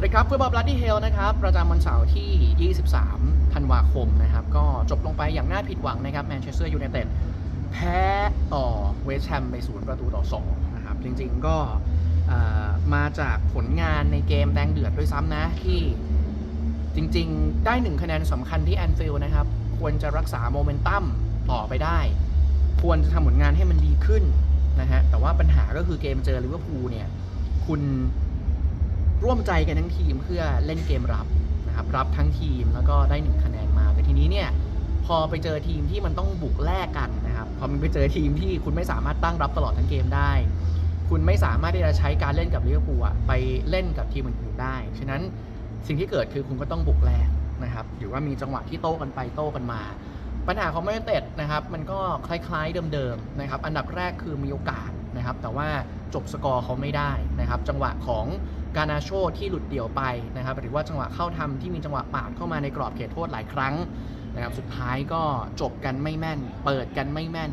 วัสดีครับฟุตบอลบลัดดี้เฮลนะครับประจำวันเสาร์ที่ 23 ธันวาคมนะครับ ก็จบลงไปอย่างน่าผิดหวังนะครับแมนเชสเตอร์ยูไนเต็ดแพ้ต่อเวสต์แฮมไปศูนย์ประตูต่อ 2 นะครับ จริงๆก็มาจากผลงานในเกมแดงเดือดด้วยซ้ำนะ ที่จริงๆ ได้หนึ่งคะแนนสำคัญที่แอนฟิลด์นะครับ ควรจะรักษาโมเมนตัมต่อไปได้ ควรจะทำผลงานให้มันดีขึ้นนะฮะแต่ว่าปัญหาก็คือเกมเจอลิเวอร์พูลเนี่ยคุณ ร่วมใจกันทั้งทีมเพื่อเล่นเกมรับนะครับรับทั้งทีมแล้วก็ได้หนึ่งคะแนนมาแต่ทีนี้เนี่ยพอไปเจอทีมที่มันต้องบุกแลกกันนะครับพอมันไปเจอทีมที่คุณไม่สามารถตั้งรับตลอดทั้งเกมได้ คุณไม่สามารถที่จะใช้การเล่นกับลิเวอร์พูลไปเล่นกับทีมอื่นๆได้ฉะนั้นสิ่งที่เกิดคือคุณก็ต้องบุกแลกนะครับหรือว่ามีจังหวะที่โต้กันไปโต้กันมา ปัญหาของแมนยูเต็ดนะครับมันก็คล้ายๆเดิมๆนะครับอันดับแรกคือมีโอกาสนะครับแต่ว่าจบสกอร์เขาไม่ได้นะครับจังหวะของ กานาโชที่หลุดเดี่ยวไปนะครับหรือว่าจังหวะเข้าทำที่มีจังหวะปาดเข้ามาในกรอบเขตโทษหลายครั้งนะครับสุดท้ายก็จบกันไม่แม่น เปิดกันไม่แม่น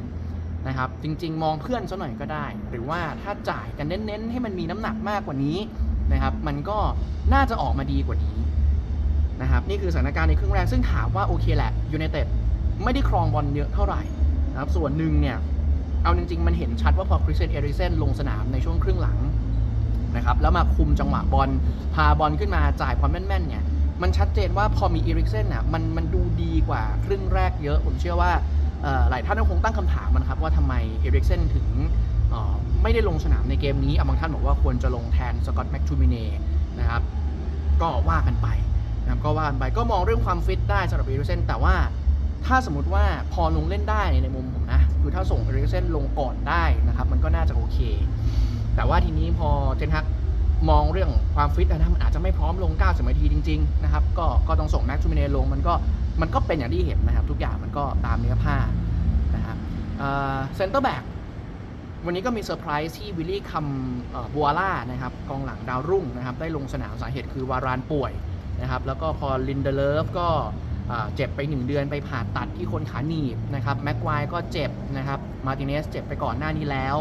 นะครับจริงๆ มองเพื่อนซะหน่อยก็ได้ หรือว่าถ้าจ่ายกันเน้นๆ ให้มันมีน้ำหนักมากกว่านี้นะครับมันก็น่าจะออกมาดีกว่านี้นะครับนี่คือสถานการณ์ในครึ่งแรกซึ่งถามว่าโอเคแหละยูไนเต็ดไม่ได้ครองบอลเยอะเท่าไหร่นะครับส่วนหนึ่งเนี่ยเอาจริงๆ มันเห็นชัดว่าพอคริสเตียนเอริเซนลงสนามในช่วงครึ่งหลัง นะครับแล้วมาคุมจังหวะบอลพาบอลขึ้นมาจ่ายความแม่นๆเนี่ยมันชัดเจนว่าพอมีเอริกเซนอะมันมันดูดีกว่าครึ่งแรกเยอะผมเชื่อว่าหลายท่านก็คงตั้งคำถามนะครับว่าทำไมเอริกเซนถึงไม่ได้ลงสนามในเกมนี้อะบางท่านบอกว่าควรจะลงแทนสกอตแม็กทูมิเน่นะครับก็ว่ากันไปนะครับก็ว่ากันไปก็มองเรื่องความฟิตได้สำหรับเอริกเซนแต่ว่าถ้าสมมติว่าพอลงเล่นได้ในมุมผมนะ คือถ้าส่งเอริกเซนลงก่อนได้นะครับ มันก็น่าจะโอเค แต่ว่าทีนี้พอเทนฮักมองเรื่องความฟิตนะมันอาจจะไม่พร้อมลง 90นาทีจริงๆนะครับก็ก็ต้องส่งแม็กซ์ทูมิเนลงมันก็มันก็เป็นอย่างที่เห็นนะครับ ทุกอย่างมันก็ตามเนื้อผ้านะครับเซนเตอร์แบ็กวันนี้ก็มีเซอร์ไพรส์ที่วิลลี่คัมบัวล่านะครับกองหลังดาวรุ่งนะครับได้ลงสนามสาเหตุคือวารานป่วยนะครับแล้วก็พอลินเดเลฟก็เจ็บไป 1 เดือนไปผ่าตัดที่คนขาหนีบนะครับแม็กควายก็เจ็บนะครับมาติเนสเจ็บไปก่อนหน้านี้แล้ว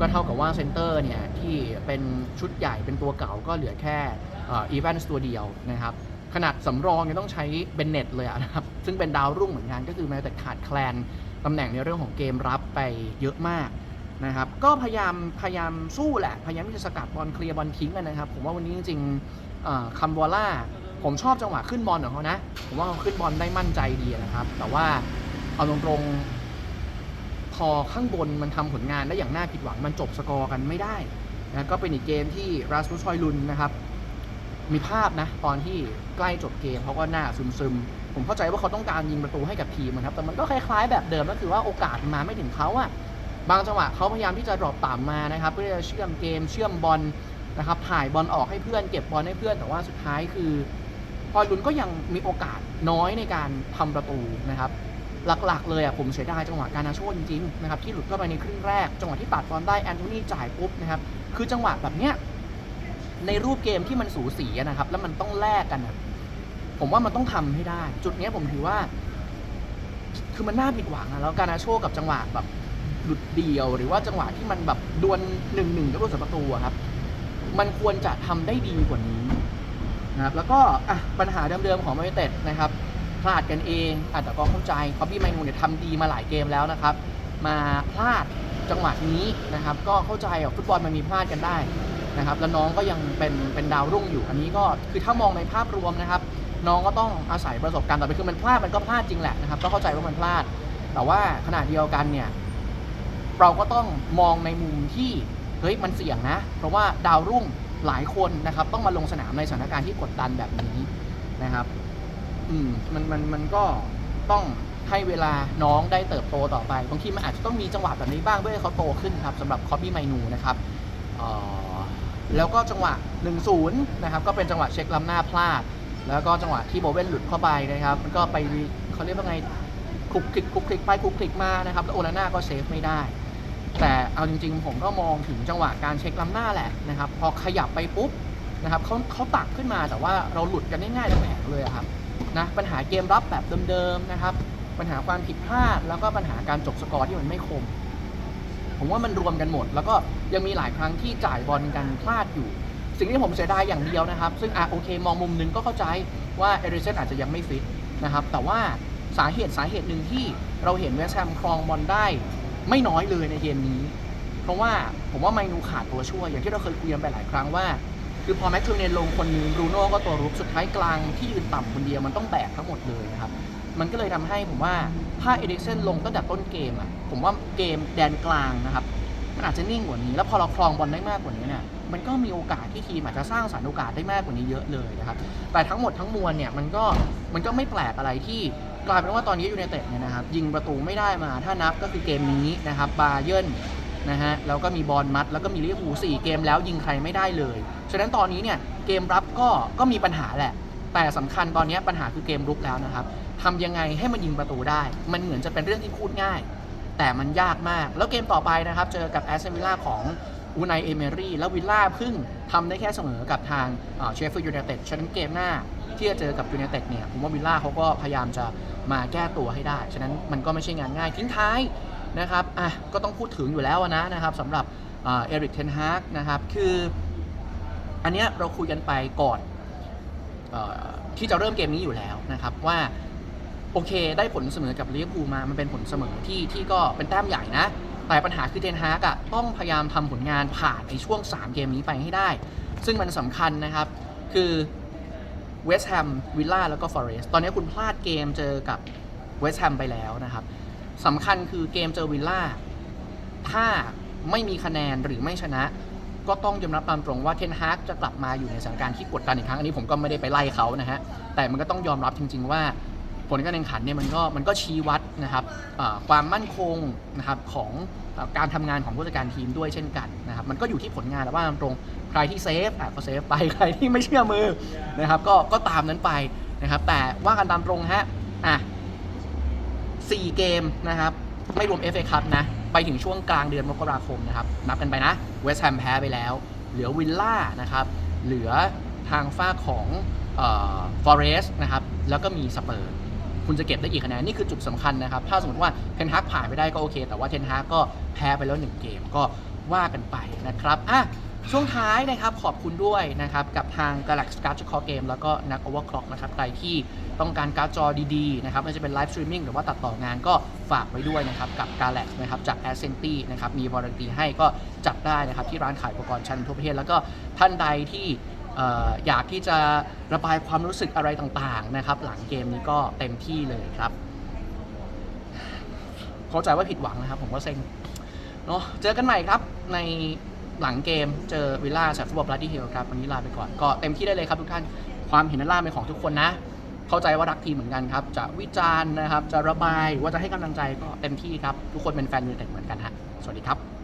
ก็เท่ากับว่าเซนเตอร์เนี่ยที่เป็นชุดใหญ่เป็นตัวเก่าก็เหลือแค่อีแวนส์ตัวเดียวนะครับขนาดสำรองยังต้องใช้เบนเน็ตเลยนะครับ ซึ่งเป็นดาวรุ่งเหมือนกันก็คือแม้แต่ขาดแคลนตำแหน่งในเรื่องของเกมรับไปเยอะมากนะครับ ก็พยายามพยายามสู้แหละ พยายามที่จะสกัดบอลเคลียร์บอลทิ้งกันนะครับ ผมว่าวันนี้จริงๆคัมวอล่า ผมชอบจังหวะขึ้นบอลของเขานะ ผมว่าเขาขึ้นบอลได้มั่นใจดีนะครับ แต่ว่าเอาตรงๆ อข้างบนมันทำผลงานได้อย่างน่าผิดหวังมันจบสกอร์กันไม่ได้นะก็เป็นอีกเกมที่ราสมุสชอยลุนนะครับมีภาพนะตอนที่ใกล้จบเกมเขาก็หน้าซึมๆ ผมเข้าใจว่าเขาต้องการยิงประตูให้กับทีมนะครับ แต่มันก็คล้ายๆแบบเดิมก็คือว่าโอกาสมาไม่ถึงเขาอะบางจังหวะเขาพยายามที่จะดรอปต่ำมานะครับ เพื่อจะเชื่อมเกมเชื่อมบอลนะครับถ่ายบอลออกให้เพื่อนเก็บบอลให้เพื่อนแต่ว่าสุดท้ายคือ พอยลุนก็ยังมีโอกาสน้อยในการทำประตูนะครับ หลักๆ เลยอะผมเสียดายจังหวะการนาโชจริงๆนะครับที่หลุดเข้าไปในครึ่งแรก จังหวะที่ตัดบอลได้แอนโทนีจ่ายปุ๊บนะครับคือจังหวะแบบเนี้ยในรูปเกมที่มันสูสีนะครับ แล้วมันต้องแลกกันผมว่ามันต้องทำให้ได้ จุดเนี้ยผมถือว่า คือมันน่าผิดหวังอะแล้วการนาโชกับจังหวะแบบหลุดเดียว หรือว่าจังหวะที่มันแบบดวลหนึ่งหนึ่งกับผู้สาประตูอะครับ มันควรจะทำได้ดีกว่านี้นะครับแล้วก็อะปัญหาเดิมๆของมนยูไนเต็ดนะครับ พลาดกันเองอาจจะแต่ก็เข้าใจคอบบี้ไมนูเนี่ยทำดีมาหลายเกมแล้วนะครับ มาพลาดจังหวะนี้นะครับ ก็เข้าใจอะฟุตบอลมันมีพลาดกันได้นะครับ แล้วน้องก็ยังเป็นเป็นดาวรุ่งอยู่ อันนี้ก็คือถ้ามองในภาพรวมนะครับ น้องก็ต้องอาศัยประสบการณ์ต่อไปคือมันพลาดมันก็พลาดจริงแหละนะครับต้องเข้าใจว่ามันพลาด แต่ว่าขณะเดียวกันเนี่ยเราก็ต้องมองในมุมที่เฮ้ยมันเสี่ยงนะ เพราะว่าดาวรุ่งหลายคนนะครับต้องมาลงสนามในสถานการณ์ที่กดดันแบบนี้นะครับ อืมมันมันมันก็ต้องให้เวลาน้องได้เติบโตต่อไปบางทีมันอาจจะต้องมีจังหวะแบบนี้บ้างเพื่อให้เขาโตขึ้นครับสำหรับคอปปี้ไมนูนะครับเอ่อแล้วก็จังหวะ 1-0 นะครับก็เป็นจังหวะเช็คล้ำหน้าพลาด แล้วก็จังหวะที่โบเวนหลุดเข้าไปนะครับมันก็ไปเขาเรียกว่าไงคลุกคลิกคลุกคลิกไปคลุกคลิกมานะครับแล้วโอนาน่าก็เซฟไม่ได้ แต่เอาจริง ๆ ผมก็มองถึงจังหวะการเช็คล้ำหน้าแหละนะครับพอขยับไปปุ๊บนะครับเขาเขาตักขึ้นมาแต่ว่าเราหลุดกันง่ายๆทั้งแผงเลยอะครับ นะปัญหาเกมรับแบบเดิมๆนะครับ ปัญหาความผิดพลาด แล้วก็ปัญหาการจบสกอร์ที่มันไม่คม ผมว่ามันรวมกันหมด แล้วก็ยังมีหลายครั้งที่จ่ายบอลกันพลาดอยู่ สิ่งที่ผมเสียดายอย่างเดียวนะครับ ซึ่งอะโอเค มองมุมหนึงก็เข้าใจว่าเอริเซนอาจจะยังไม่ฟิตนะครับ แต่ว่าสาเหตุสาเหตุหนึ่งที่เราเห็นเวสต์แฮมครองบอลได้ไม่น้อยเลยในเกมนี้ เพราะว่าผมว่าไมนูขาดตัวช่วยอย่างที่เราเคยคุยกันไปหลายครั้งว่า คือพอแม็กทูเนนลงคนนึงบรูโน่ก็ตัวรุกสุดท้ายกลางที่ยืนต่ำคนเดียวมันต้องแบกทั้งหมดเลยนะครับมันก็เลยทำให้ผมว่าถ้าเอริกเซนลงตั้งแต่ต้นเกมอะผมว่าเกมแดนกลางนะครับมันอาจจะนิ่งกว่านี้ แล้วพอเราครองบอลได้มากกว่านี้เนี่ยมันก็มีโอกาสที่ทีมอาจจะสร้างสรรค์โอกาสได้มากกว่านี้เยอะเลยนะครับแต่ทั้งหมดทั้งมวลเนี่ยมันก็มันก็ไม่แปลกอะไรที่กลายเป็นว่าตอนนี้ยูไนเต็ดเนี่ยนะครับยิงประตูไม่ได้มาถ้านับก็คือเกมนี้นะครับบาเยิร์น นะฮะแล้วก็มีบอลมัด แล้วก็มีลิเวอร์พูลสี่เกมแล้วยิงใครไม่ได้เลย ฉะนั้นตอนนี้เนี่ยเกมรับก็ก็มีปัญหาแหละ แต่สำคัญตอนนี้ปัญหาคือเกมรุกแล้วนะครับทำยังไงให้มันยิงประตูได้ มันเหมือนจะเป็นเรื่องที่พูดง่าย แต่มันยากมาก แล้วเกมต่อไปนะครับ เจอกับแอสเซนวิลล่าของอูไนเอเมรี่แล้ววิลล่าเพิ่งทำได้แค่เสมอกับทางเชฟฟิลด์ยูไนเต็ดฉะนั้นเกมหน้าที่จะเจอกับยูไนเต็ดเนี่ยผมว่าวิลล่าเขาก็พยายามจะมาแก้ตัวให้ได้ ฉะนั้นมันก็ไม่ใช่งานง่ายทิ้งท้าย นะครับอะก็ต้องพูดถึงอยู่แล้วนะนะครับสำหรับเอริกเทนฮากนะครับคืออันเนี้ยเราคุยกันไปก่อนอที่จะเริ่มเกมนี้อยู่แล้วนะครับว่าโอเคได้ผลเสมอกับลิเวอร์พูลมา มันเป็นผลเสมอที่ที่ก็เป็นแต้มใหญ่นะ แต่ปัญหาคือเทนฮากอะต้องพยายามทำผลงานผ่านในช่วง 3 เกมนี้ไปให้ได้ ซึ่งมันสำคัญนะครับ คือเวสต์แฮมวิลล่าแล้วก็ฟอเรสต์ตอนนี้คุณพลาดเกมเจอกับเวสต์แฮมไปแล้วนะครับ สำคัญคือเกมเจอวิลล่า ถ้าไม่มีคะแนนหรือไม่ชนะ ก็ต้องยอมรับตามตรงว่าเทนฮากจะกลับมาอยู่ในสถานการณ์ที่กดดันอีกครั้ง อันนี้ผมก็ไม่ได้ไปไล่เขานะฮะ แต่มันก็ต้องยอมรับจริง ๆ ว่าผลการแข่งขันเนี่ยมันก็มันก็ชี้วัดนะครับความมั่นคงนะครับของอการทำงานของผู้จัดการทีมด้วยเช่นกันนะครับมันก็อยู่ที่ผลงานแล้วว่าตามตรงใครที่เซฟอะก็เซฟไปใครที่ไม่เชื่อมือนะครับก็ก็ตามนั้นไปนะครับแต่ว่ากันตามตรงฮะอะ 4 เกมนะครับ ไม่รวม FA คัพนะ ไปถึงช่วงกลางเดือนมกราคมนะครับ นับกันไปนะ เวสต์แฮมแพ้ไปแล้ว เหลือวิลล่านะครับ เหลือทางฝ้าของฟอเรสต์นะครับ แล้วก็มีสเปอร์คุณจะเก็บได้กี่คะแนน นี่คือจุดสำคัญนะครับ ถ้าสมมติว่าเทนฮากผ่านไปได้ก็โอเค แต่ว่าเทนฮากก็แพ้ไปแล้ว 1 เกมก็ว่ากันไปนะครับอะ ช่วงท้ายนะครับขอบคุณด้วยนะครับกับทาง Galaxy Card Call Game แล้วก็นัก Overclock นะครับใครที่ต้องการการ์ดจอดีๆนะครับไม่ว่าจะเป็นไลฟ์สตรีมมิ่งหรือว่าตัดต่องานก็ฝากไว้ด้วยนะครับกับ Galax นะครับจาก a s c e n t y นะครับมีวารันตีให้ก็จับได้นะครับที่ร้านขายอุปกรณ์ชั้นทั่วประเทศ แล้วก็ท่านใดที่เอ่ออยากที่จะระบายความรู้สึกอะไรต่างๆนะครับหลังเกมนี้ก็เต็มที่เลยครับ เข้าใจว่าผิดหวังนะครับผมก็เซ็งเนาะเจอกันใหม่ครับใน หลังเกมเจอวิลล่าจากฟุตบอลบลัดดี้เฮลครับวันนี้ลาไปก่อนก็เต็มที่ได้เลยครับทุกท่านความเห็นนั้นล่าเป็นของทุกคนนะ เข้าใจว่ารักทีมเหมือนกันครับ จะวิจารณ์นะครับจะระบายว่าจะให้กำลังใจก็เต็มที่ครับ ทุกคนเป็นแฟนยูไนเต็ดเหมือนกันฮะสวัสดีครับ